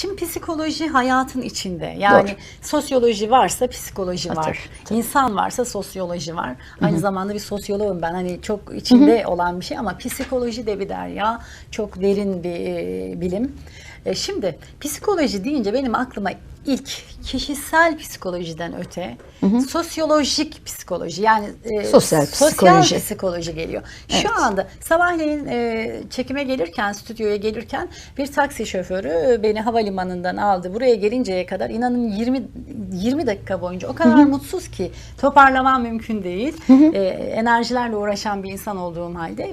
Şimdi psikoloji hayatın içinde. Yani Doğru. sosyoloji varsa psikoloji var. tabii. İnsan varsa sosyoloji var. Aynı zamanda bir sosyoloğum ben. Hani çok içinde olan bir şey ama psikoloji de bir derya. Çok derin bir e, bilim. E, şimdi psikoloji deyince benim aklıma ilk kişisel psikolojiden öte sosyolojik psikoloji yani e, Sosyal sosyal psikoloji. psikoloji geliyor. Şu Evet. anda sabahleyin e, çekime gelirken, stüdyoya gelirken bir taksi şoförü beni havalimanından aldı. Buraya gelinceye kadar inanın 20 20 dakika boyunca o kadar mutsuz ki toparlamam mümkün değil. E, enerjilerle uğraşan bir insan olduğum halde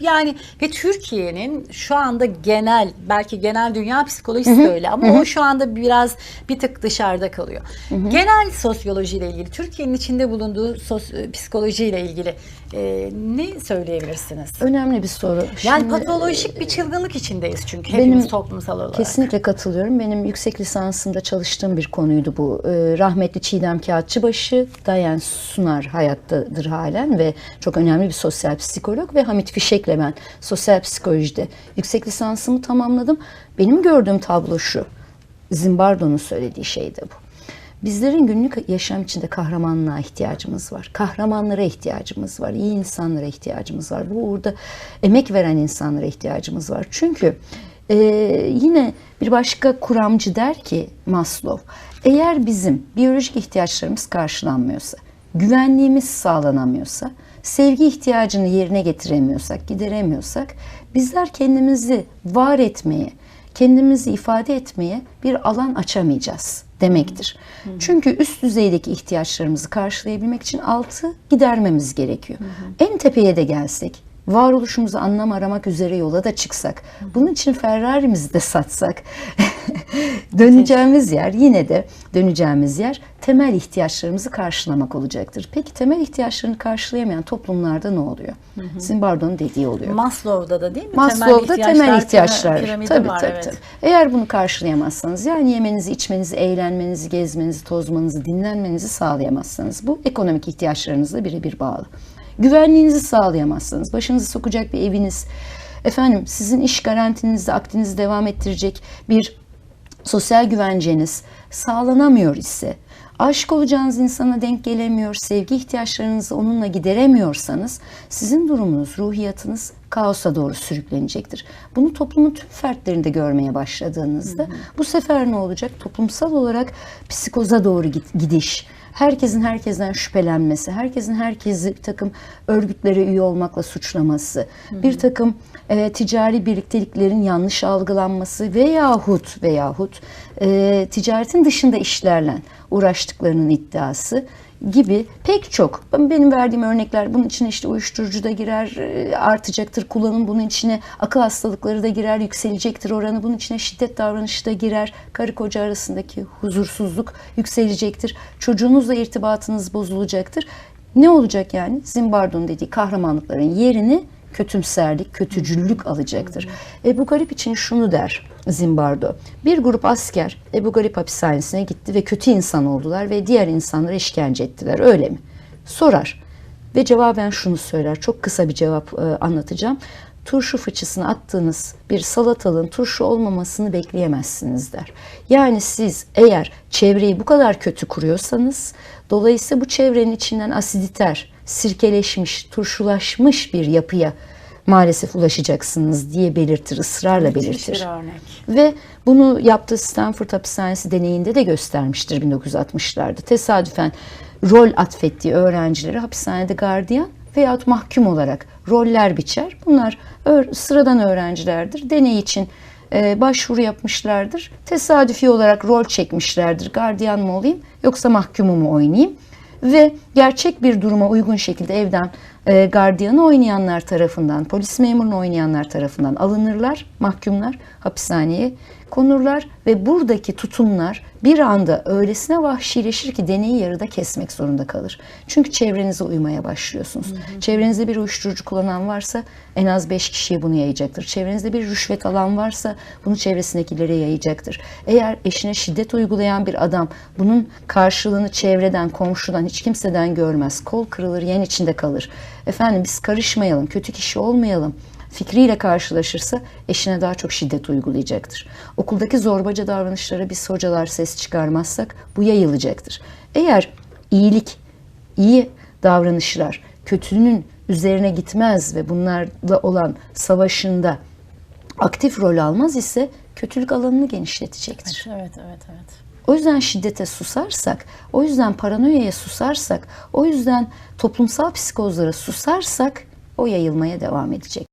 yani ve Türkiye'nin şu anda genel belki genel dünya psikolojisi de öyle ama o şu anda biraz bir tık dışarıda kalıyor. Genel sosyolojiyle ilgili Türkiye'nin içinde bulunduğu sos, psikolojiyle ilgili e, ne söyleyebilirsiniz? Önemli bir soru. Yani Şimdi, patolojik bir çılgınlık içindeyiz çünkü benim- hepimiz toplumsal olarak. Kesinlikle katılıyorum. Benim yüksek lisansımda çalıştığım bir konuydu bu. Ee, rahmetli Çiğdem Kağıtçıbaşı, Dayan Sunar hayattadır halen ve çok önemli bir sosyal psikolog ve Hamit Fişek'le ben sosyal psikolojide yüksek lisansımı tamamladım. Benim gördüğüm tablo şu. Zimbardo'nun söylediği şey de bu. Bizlerin günlük yaşam içinde kahramanlığa ihtiyacımız var. Kahramanlara ihtiyacımız var. iyi insanlara ihtiyacımız var. Bu uğurda emek veren insanlara ihtiyacımız var. Çünkü e, yine bir başka kuramcı der ki Maslow, eğer bizim biyolojik ihtiyaçlarımız karşılanmıyorsa, güvenliğimiz sağlanamıyorsa, sevgi ihtiyacını yerine getiremiyorsak, gideremiyorsak, bizler kendimizi var etmeye, kendimizi ifade etmeye bir alan açamayacağız demektir. Çünkü üst düzeydeki ihtiyaçlarımızı karşılayabilmek için altı gidermemiz gerekiyor. En tepeye de gelsek, varoluşumuzu anlam aramak üzere yola da çıksak, bunun için Ferrari'mizi de satsak, döneceğimiz yer yine de döneceğimiz yer temel ihtiyaçlarımızı karşılamak olacaktır. Peki temel ihtiyaçlarını karşılayamayan toplumlarda ne oluyor? Zimbardo'nun dediği oluyor. Maslow'da da değil mi? Maslow'da temel ihtiyaçlar. piramidi Tabii, var, tabii, evet. tabii. Eğer bunu karşılayamazsanız yani yemenizi, içmenizi, eğlenmenizi, gezmenizi, tozmanızı, dinlenmenizi sağlayamazsanız bu ekonomik ihtiyaçlarınızla birebir bağlı. Güvenliğinizi sağlayamazsanız, başınızı sokacak bir eviniz, efendim sizin iş garantinizde akdinizi devam ettirecek bir sosyal güvenceniz sağlanamıyor ise, aşık olacağınız insana denk gelemiyor, sevgi ihtiyaçlarınızı onunla gideremiyorsanız sizin durumunuz, ruhiyatınız kaosa doğru sürüklenecektir. Bunu toplumun tüm fertlerinde görmeye başladığınızda bu sefer ne olacak? Toplumsal olarak psikoza doğru gidiş, herkesin herkesten şüphelenmesi, herkesin herkesi bir takım örgütlere üye olmakla suçlaması, bir takım e, ticari birlikteliklerin yanlış algılanması veyahut veyahut e, ticaretin dışında işlerle uğraştıklarının iddiası gibi pek çok benim verdiğim örnekler bunun içine işte uyuşturucu da girer e, artacaktır kullanım bunun içine akıl hastalıkları da girer yükselecektir oranı bunun içine şiddet davranışı da girer karı koca arasındaki huzursuzluk yükselecektir çocuğunuzla irtibatınız bozulacaktır ne olacak yani Zimbardo'nun dediği kahramanlıkların yerini kötümserlik, kötücüllük alacaktır. Ebu Garip için şunu der Zimbardo. Bir grup asker Ebu Garip hapishanesine gitti ve kötü insan oldular ve diğer insanlara işkence ettiler. Öyle mi? Sorar. Ve cevaben şunu söyler. Çok kısa bir cevap e, anlatacağım. Turşu fıçısına attığınız bir salatalığın turşu olmamasını bekleyemezsiniz der. Yani siz eğer çevreyi bu kadar kötü kuruyorsanız dolayısıyla bu çevrenin içinden asiditer, sirkeleşmiş, turşulaşmış bir yapıya maalesef ulaşacaksınız diye belirtir, ısrarla Müthiş belirtir. örnek. Ve bunu yaptığı Stanford Hapishanesi deneyinde de göstermiştir 1960'larda. Tesadüfen rol atfettiği öğrencileri hapishanede gardiyan veyahut mahkum olarak roller biçer. Bunlar sıradan öğrencilerdir. Deney için e, başvuru yapmışlardır. Tesadüfi olarak rol çekmişlerdir. Gardiyan mı olayım yoksa mahkumu mu oynayayım? Ve gerçek bir duruma uygun şekilde evden e, gardiyanı oynayanlar tarafından, polis memurunu oynayanlar tarafından alınırlar, mahkumlar hapishaneye konurlar ve buradaki tutumlar bir anda öylesine vahşileşir ki deneyi yarıda kesmek zorunda kalır. Çünkü çevrenize uymaya başlıyorsunuz. Çevrenizde bir uyuşturucu kullanan varsa en az 5 kişiye bunu yayacaktır. Çevrenizde bir rüşvet alan varsa bunu çevresindekilere yayacaktır. Eğer eşine şiddet uygulayan bir adam bunun karşılığını çevreden, komşudan, hiç kimseden görmez. Kol kırılır, yen içinde kalır. Efendim biz karışmayalım, kötü kişi olmayalım fikriyle karşılaşırsa eşine daha çok şiddet uygulayacaktır. Okuldaki zorbaca davranışlara biz hocalar ses çıkarmazsak bu yayılacaktır. Eğer iyilik, iyi davranışlar kötünün üzerine gitmez ve bunlarla olan savaşında aktif rol almaz ise kötülük alanını genişletecektir. Evet, evet, evet. O yüzden şiddete susarsak, o yüzden paranoyaya susarsak, o yüzden toplumsal psikozlara susarsak o yayılmaya devam edecek.